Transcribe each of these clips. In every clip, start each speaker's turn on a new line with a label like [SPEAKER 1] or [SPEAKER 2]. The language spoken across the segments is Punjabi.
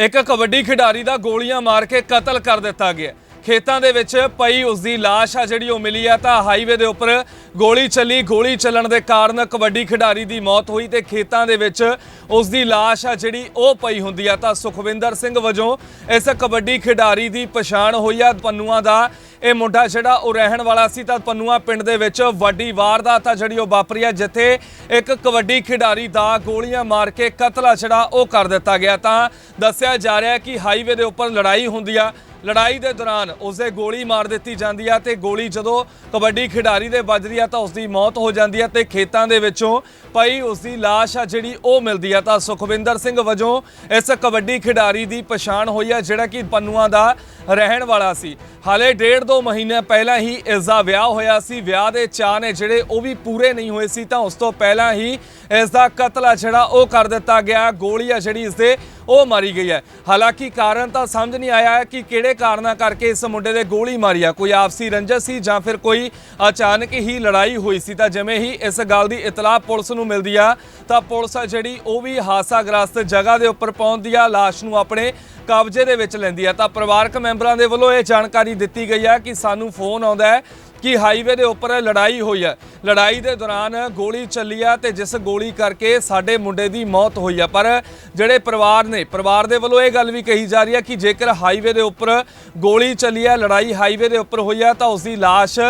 [SPEAKER 1] ਇੱਕ ਕਬੱਡੀ ਖਿਡਾਰੀ ਦਾ ਗੋਲੀਆਂ ਮਾਰ ਕੇ ਕਤਲ ਕਰ ਦਿੱਤਾ ਗਿਆ। ਖੇਤਾਂ ਦੇ ਵਿੱਚ ਪਈ ਉਸ ਦੀ ਲਾਸ਼ ਆ ਜਿਹੜੀ ਉਹ ਮਿਲੀ ਆ ਤਾਂ ਹਾਈਵੇ ਦੇ ਉੱਪਰ ਗੋਲੀ ਚੱਲੀ। ਗੋਲੀ ਚੱਲਣ ਦੇ ਕਾਰਨ ਕਬੱਡੀ ਖਿਡਾਰੀ ਦੀ ਮੌਤ ਹੋਈ ਤੇ ਖੇਤਾਂ ਦੇ ਵਿੱਚ ਉਸ ਦੀ ਲਾਸ਼ ਆ ਜਿਹੜੀ ਉਹ ਪਈ ਹੁੰਦੀ ਆ ਤਾਂ ਸੁਖਵਿੰਦਰ ਸਿੰਘ ਵਜੋਂ ਇਸ ਕਬੱਡੀ ਖਿਡਾਰੀ ਦੀ ਪਛਾਣ ਹੋਈ ਆ। ਪੰਨੂਆਂ ਦਾ ਇਹ ਮੁੰਡਾ ਜਿਹੜਾ ਉਹ ਰਹਿਣ ਵਾਲਾ ਸੀ ਤਾਂ ਪੰਨੂਆ ਪਿੰਡ ਦੇ ਵਿੱਚ ਵੱਡੀ ਵਾਰਦਾਤ ਆ ਜਿਹੜੀ ਉਹ ਵਾਪਰੀ ਆ, ਜਿੱਥੇ ਇੱਕ ਕਬੱਡੀ ਖਿਡਾਰੀ ਦਾ ਗੋਲੀਆਂ ਮਾਰ ਕੇ ਕਤਲ ਆ ਜਿਹੜਾ ਉਹ ਕਰ ਦਿੱਤਾ ਗਿਆ। ਤਾਂ ਦੱਸਿਆ ਜਾ ਰਿਹਾ ਕਿ ਹਾਈਵੇ ਦੇ ਉੱਪਰ ਲੜਾਈ ਹੁੰਦੀ ਆ। ਲੜਾਈ ਦੇ ਦੌਰਾਨ ਉਸਦੇ ਗੋਲੀ ਮਾਰ ਦਿੱਤੀ ਜਾਂਦੀ ਆ ਤੇ ਗੋਲੀ ਜਦੋਂ ਕਬੱਡੀ ਖਿਡਾਰੀ ਦੇ ਵੱਜਦੀ ਆ ਤਾਂ ਉਸਦੀ ਮੌਤ ਹੋ ਜਾਂਦੀ ਆ ਤੇ ਖੇਤਾਂ ਦੇ ਵਿੱਚੋਂ ਪਈ ਉਸਦੀ ਲਾਸ਼ ਆ ਜਿਹੜੀ ਉਹ ਮਿਲਦੀ ਆ। ਤਾਂ ਸੁਖਵਿੰਦਰ ਸਿੰਘ ਵਜੋਂ ਇਸ ਕਬੱਡੀ ਖਿਡਾਰੀ ਦੀ ਪਛਾਣ ਹੋਈ ਆ, ਜਿਹੜਾ ਕਿ ਪੰਨੂਆਂ ਦਾ ਰਹਿਣ ਵਾਲਾ ਸੀ। ਹਾਲੇ ਡੇਢ ਦੋ ਮਹੀਨੇ ਪਹਿਲਾਂ ਹੀ ਇਸ ਦਾ ਵਿਆਹ ਹੋਇਆ ਸੀ। ਵਿਆਹ ਦੇ ਚਾਅ ਨੇ ਜਿਹੜੇ ਉਹ ਵੀ ਪੂਰੇ ਨਹੀਂ ਹੋਏ ਸੀ ਤਾਂ ਉਸ ਤੋਂ ਪਹਿਲਾਂ ਹੀ ਇਸ ਦਾ ਕਤਲ ਆ ਜਿਹੜਾ ਉਹ ਕਰ ਦਿੱਤਾ ਗਿਆ। ਗੋਲੀ ਆ ਜਿਹੜੀ ਇਸ ਦੇ ਉਹ ਮਾਰੀ ਗਈ ਹੈ। ਹਾਲਾਂਕਿ ਕਾਰਨ ਤਾਂ ਸਮਝ ਨਹੀਂ ਆਇਆ ਹੈ ਕਿ ਕਿਹੜੇ ਕਾਰਨਾਂ ਕਰਕੇ ਇਸ ਮੁੰਡੇ ਦੇ ਗੋਲੀ ਮਾਰੀ ਆ। ਕੋਈ ਆਪਸੀ ਰੰਜਿਸ਼ ਸੀ ਜਾਂ ਫਿਰ ਕੋਈ ਅਚਾਨਕ ਹੀ ਲੜਾਈ ਹੋਈ ਸੀ। ਤਾਂ ਜਿਵੇਂ ਹੀ ਇਸ ਗੱਲ ਦੀ ਇਤਲਾਹ ਪੁਲਿਸ ਨੂੰ ਮਿਲਦੀ ਆ, ਤਾਂ ਪੁਲਿਸ ਆ ਜਿਹੜੀ ਉਹ ਵੀ ਹਾਦਸਾਗ੍ਰਸਤ ਜਗ੍ਹਾ ਦੇ ਉੱਪਰ ਪਹੁੰਚਦੀ ਆ, ਲਾਸ਼ ਨੂੰ ਆਪਣੇ ਕਬਜ਼ੇ ਦੇ ਵਿੱਚ ਲੈਂਦੀ ਆ। ਤਾਂ ਪਰਿਵਾਰਕ ਮੈਂਬਰਾਂ ਦੇ ਵੱਲੋਂ ਇਹ ਜਾਣਕਾਰੀ ਦਿੱਤੀ ਗਈ ਆ ਕਿ ਸਾਨੂੰ ਫੋਨ ਆਉਂਦਾ ਹੈ ਕਿ ਹਾਈਵੇ ਦੇ ਉੱਪਰ ਲੜਾਈ ਹੋਈ ਹੈ। ਲੜਾਈ ਦੇ ਦੌਰਾਨ ਗੋਲੀ ਚੱਲੀ ਆ ਤੇ ਜਿਸ ਗੋਲੀ ਕਰਕੇ ਸਾਡੇ ਮੁੰਡੇ ਦੀ ਮੌਤ ਹੋਈ ਆ। ਪਰ ਜਿਹੜੇ ਪਰਿਵਾਰ ਨੇ, ਪਰਿਵਾਰ ਦੇ ਵੱਲੋਂ ਇਹ ਗੱਲ ਵੀ ਕਹੀ ਜਾ ਰਹੀ ਹੈ ਕਿ ਜੇਕਰ ਹਾਈਵੇ ਦੇ ਉੱਪਰ ਗੋਲੀ ਚੱਲੀ ਆ, ਲੜਾਈ ਹਾਈਵੇ ਦੇ ਉੱਪਰ ਹੋਈ ਆ, ਤਾਂ ਉਸ ਦੀ ਲਾਸ਼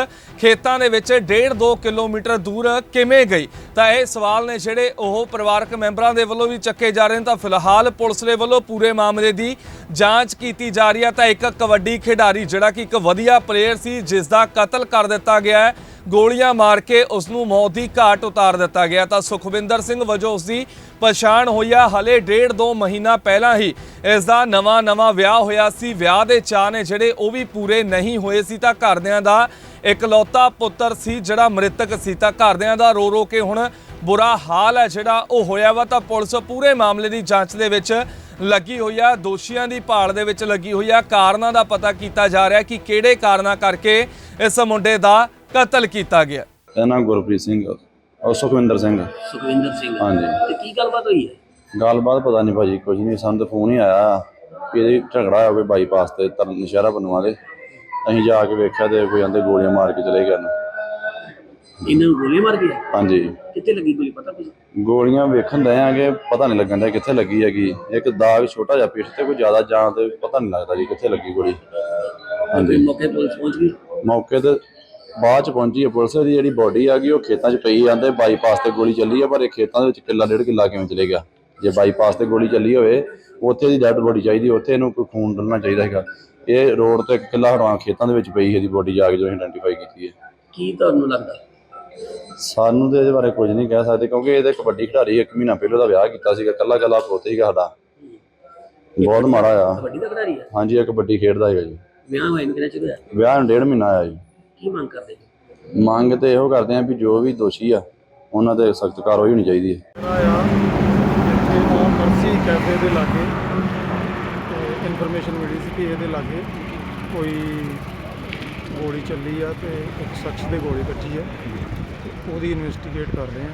[SPEAKER 1] ਖੇਤਾਂ ਦੇ ਵਿੱਚ 1.5 2 ਕਿਲੋਮੀਟਰ ਦੂਰ ਕਿਵੇਂ ਗਈ? ਤਾਂ ਇਹ ਸਵਾਲ ਨੇ ਜਿਹੜੇ ਉਹ ਪਰਿਵਾਰਕ ਮੈਂਬਰਾਂ ਦੇ ਵੱਲੋਂ ਵੀ ਚੱਕੇ ਜਾ ਰਹੇ ਨੇ। ਤਾਂ ਫਿਲਹਾਲ ਪੁਲਿਸ ਦੇ ਵੱਲੋਂ ਪੂਰੇ ਮਾਮਲੇ ਦੀ ਜਾਂਚ ਕੀਤੀ ਜਾ ਰਹੀ ਹੈ ਤਾਂ ਇੱਕ ਕਬੱਡੀ ਖਿਡਾਰੀ ਜਿਹੜਾ ਕਿ ਇੱਕ ਵਧੀਆ ਪਲੇਅਰ ਸੀ, ਜਿਸ ਦਾ ਕਤਲ ਕਰ ਦਿੱਤਾ ਗਿਆ ਹੈ। ਗੋਲੀਆਂ ਮਾਰ ਕੇ ਉਸ ਨੂੰ ਮੌਤ ਦੀ ਘਾਟ ਉਤਾਰ ਦਿੱਤਾ ਗਿਆ। ਤਾਂ ਸੁਖਵਿੰਦਰ ਸਿੰਘ ਵਜੋਂ ਉਸ ਦੀ ਪਛਾਣ ਹੋਈ ਆ। ਹਲੇ ਡੇਢ ਦੋ ਮਹੀਨਾ ਪਹਿਲਾਂ ਹੀ ਇਸ ਦਾ ਨਵਾਂ ਨਵਾਂ ਵਿਆਹ ਹੋਇਆ ਸੀ। ਵਿਆਹ ਦੇ ਚਾਅ ਨੇ ਜਿਹੜੇ ਉਹ ਵੀ ਪੂਰੇ ਨਹੀਂ ਹੋਏ ਸੀ। ਤਾਂ ਘਰਦਿਆਂ ਦਾ ਇਕਲੌਤਾ ਪੁੱਤਰ ਸੀ ਜਿਹੜਾ ਮ੍ਰਿਤਕ ਸੀ। ਤਾਂ ਘਰਦਿਆਂ ਦਾ ਰੋ ਰੋ ਕੇ ਹੁਣ ਬੁਰਾ ਹਾਲ ਹੈ ਜਿਹੜਾ ਉਹ ਹੋਇਆ ਵਾ। ਤਾਂ ਪੁਲਿਸ ਪੂਰੇ ਮਾਮਲੇ ਦੀ ਜਾਂਚ ਦੇ ਵਿੱਚ ਲੱਗੀ ਹੋਈ ਆ ਦੋਸ਼ੀਆਂ ਦੀ ਭਾਲ ਦੇ ਵਿੱਚ ਲੱਗੀ ਹੋਈ ਆ। ਕਾਰਨਾਂ ਦਾ ਪਤਾ ਕੀਤਾ ਜਾ ਰਿਹਾ ਕਿ ਕਿਹੜੇ ਕਾਰਨਾਂ ਕਰਕੇ ਇਸ ਮੁੰਡੇ ਦਾ ਕਤਲ ਕੀਤਾ ਗਿਆ।
[SPEAKER 2] ਨਾਮ ਗੁਰਪ੍ਰੀਤ ਸਿੰਘ ਔਰ ਸੁਖਵਿੰਦਰ ਸਿੰਘ
[SPEAKER 3] ਸੁਖਵਿੰਦਰ ਸਿੰਘ।
[SPEAKER 2] ਹਾਂਜੀ।
[SPEAKER 3] ਤੇ ਕੀ ਗੱਲਬਾਤ ਹੋਈ ਹੈ?
[SPEAKER 2] ਗੱਲਬਾਤ ਪਤਾ ਨਹੀਂ ਭਾਜੀ ਕੁਝ ਨਹੀਂ। ਸਾਨੂੰ ਤਾਂ ਫੋਨ ਹੀ ਆਇਆ ਕਿ ਇਹਦੇ ਝਗੜਾ ਹੋਇਆ ਕੋਈ ਬਾਈਪਾਸ ਤੇ ਤਰਨ ਨਸ਼ਹਿਰਾ ਬਨਵਾ ਦੇ। ਅਸੀਂ ਜਾ ਕੇ ਵੇਖਿਆ ਤੇ ਕੋਈ ਆਂਦੇ ਗੋਲੀਆਂ ਮਾਰ ਕੇ ਚਲੇ ਗਏ ਨੇ
[SPEAKER 3] ਇਹਨਾਂ ਨੂੰ ਗੋਲੀ ਮਾਰ ਗਿਆ
[SPEAKER 2] ਹਾਂਜੀ।
[SPEAKER 3] ਕਿੱਥੇ ਲੱਗੀ ਗੋਲੀ? ਪਤਾ ਕੁਝ
[SPEAKER 2] ਗੋਲੀਆਂ ਵੇਖਣ ਦੇ ਆਂਗੇ ਪਤਾ ਨਹੀਂ ਲੱਗਣ ਦਾ ਕਿੱਥੇ ਲੱਗੀ ਹੈਗੀ। ਇੱਕ ਦਾਗ ਛੋਟਾ ਜਿਹਾ ਪਿੱਠ ਤੇ ਕੋਈ ਜ਼ਿਆਦਾ ਜਾਂ ਤੇ ਪਤਾ ਨਹੀਂ ਲੱਗਦਾ ਜੀ ਕਿੱਥੇ ਲੱਗੀ ਗੋਲੀ। ਹਾਂਜੀ।
[SPEAKER 3] ਮੌਕੇ ਤੇ ਪੁਲਿਸ ਪਹੁੰਚ ਗਈ?
[SPEAKER 2] ਮੌਕੇ ਤੇ ਬਾਅਦ ਚ ਪਹੁੰਚੀ ਹੈ ਪੁਲਿਸ ਦੀ ਜਿਹੜੀ ਬੋਡੀ ਆ ਗਈ ਉਹ ਖੇਤਾਂ 'ਚ ਪਈ ਜਾਂਦੇ ਬਾਈਪਾਸ ਤੇ ਗੋਲੀ ਚੱਲੀ ਆ ਪਰ ਇਹ ਖੇਤਾਂ ਦੇ ਵਿੱਚ ਕਿੱਲਾ ਡੇਢ ਕਿੱਲਾ ਕਿਵੇਂ ਚਲੇ ਗਿਆ? ਜੇ ਬਾਈਪਾਸ ਤੇ ਗੋਲੀ ਚੱਲੀ ਹੋਵੇ ਉੱਥੇ ਦੀ ਡੈਡ ਬੋਡੀ ਚਾਹੀਦੀ ਉੱਥੇ ਇਹਨੂੰ ਕੋਈ ਖੂਨ ਡਲਣਾ ਚਾਹੀਦਾ ਹੈਗਾ। ਇਹ ਰੋਡ ਤੇ ਕਿੱਲਾ ਹੜਵਾ ਖੇਤਾਂ ਦੇ ਵਿੱਚ ਪਈ ਇਹਦੀ ਬੋਡੀ ਜਾ ਕੇ ਜੋ ਆਇਡੈਂਟੀਫਾਈ ਕੀਤੀ ਹੈ।
[SPEAKER 3] ਕੀ ਤੁਹਾਨੂੰ ਲੱਗਦਾ?
[SPEAKER 2] ਸਾਨੂੰ ਤੇ ਇਹਦੇ ਬਾਰੇ ਕੁਝ ਨਹੀਂ ਕਹਿ ਸਕਦੇ ਕਿਉਂਕਿ ਇਹਦੇ ਕਬੱਡੀ ਖਿਡਾਰੀ ਇੱਕ ਮਹੀਨਾ ਪਹਿਲਾਂ ਦਾ ਵਿਆਹ ਕੀਤਾ ਸੀਗਾ ਕੱਲਾ ਕੱਲਾ ਪੋਤੇ ਸੀਗਾ ਸਾਡਾ। ਬਹੁਤ ਮਾੜਾ ਆ।
[SPEAKER 3] ਕਬੱਡੀ ਦਾ ਖਿਡਾਰੀ
[SPEAKER 2] ਹਾਂਜੀ ਇਹ ਕਬੱਡੀ ਖੇਡਦਾ ਹੈਗਾ ਜੀ।
[SPEAKER 3] ਵਿਆਹ ਹੋਇਆ ਨੂੰ ਕਿੰਨਾ ਚਿਰ ਹੋਇਆ?
[SPEAKER 2] ਵਿਆਹ ਨੂੰ ਡੇਢ ਮਹੀਨਾ ਆਇਆ ਜੀ।
[SPEAKER 3] ਕੀ ਮੰਗ ਕਰਦੇ? ਜੀ?
[SPEAKER 2] ਮੰਗ ਤੇ ਇਹੋ ਕਰਦੇ ਆ ਵੀ ਜੋ ਵੀ ਦੋਸ਼ੀ ਆ ਉਹਨਾਂ ਤੇ ਸਖਤ ਕਾਰਵਾਈ ਹੋਣੀ ਚਾਹੀਦੀ ਹੈ
[SPEAKER 4] ਆਇਆ ਇੱਥੇ ਓਮ ਮਰਸੀ ਕੈਫੇ ਦੇ ਲਾਗੇ ਤੇ ਇਨਫੋਰਮੇਸ਼ਨ ਮਿਲੀ ਸੀ ਕਿ ਇਹਦੇ ਲਾਗੇ ਕੋਈ ਗੋਲੀ ਚੱਲੀ ਆ ਤੇ ਇੱਕ ਸ਼ਖਸ ਦੇ ਗੋਲੀ ਵੱਜੀ ਹੈ ਤੇ ਉਹਦੀ ਇਨਵੈਸਟੀਗੇਟ ਕਰ ਰਹੇ ਆ।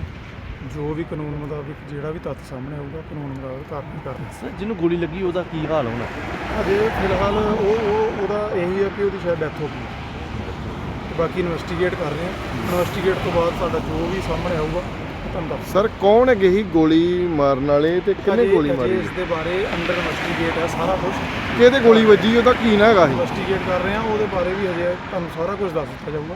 [SPEAKER 4] ਜੋ ਵੀ ਕਾਨੂੰਨ ਮੁਤਾਬਿਕ ਜਿਹੜਾ ਵੀ ਤੱਥ ਸਾਹਮਣੇ ਆਊਗਾ ਕਾਨੂੰਨ ਮੁਤਾਬਿਕ ਕਾਰਵਾਈ ਕਰਦੇ
[SPEAKER 5] ਸਰ ਜਿਹਨੂੰ ਗੋਲੀ ਲੱਗੀ ਉਹਦਾ ਕੀ ਹਾਲ ਹੋਣਾ?
[SPEAKER 4] ਅਜੇ ਫਿਲਹਾਲ ਉਹ ਉਹ ਉਹਦਾ ਇਹੀ ਹੈ ਕਿ ਉਹਦੀ ਸ਼ਾਇਦ ਡੈਥ ਹੋ ਗਈ। ਤੇ ਬਾਕੀ ਇਨਵੈਸਟੀਗੇਟ ਕਰ ਰਹੇ ਆ। ਇਨਵੈਸਟੀਗੇਟ ਤੋਂ ਬਾਅਦ ਸਾਡਾ ਜੋ ਵੀ ਸਾਹਮਣੇ ਆਊਗਾ ਤੁਹਾਨੂੰ ਦੱਸ
[SPEAKER 6] ਸਰ ਕੌਣ ਹੈਗੇ ਸੀ ਗੋਲੀ ਮਾਰਨ ਵਾਲੇ ਤੇ ਕਿਹਨੇ ਗੋਲੀ ਮਾਰੀ?
[SPEAKER 4] ਇਸ ਦੇ ਬਾਰੇ ਅੰਡਰ ਇਨਵੈਸਟੀਗੇਟ ਹੈ ਸਾਰਾ ਕੁਝ
[SPEAKER 6] ਕਿਹਦੇ ਗੋਲੀ ਵੱਜੀ? ਉਹਦਾ ਕੀ ਨਾ ਹੈਗਾ ਸੀ?
[SPEAKER 4] ਇਨਵੈਸਟੀਗੇਟ ਕਰ ਰਹੇ ਹਾਂ ਉਹਦੇ ਬਾਰੇ ਵੀ ਹਜੇ ਤੁਹਾਨੂੰ ਸਾਰਾ ਕੁਝ ਦੱਸ ਦਿੱਤਾ ਜਾਊਗਾ।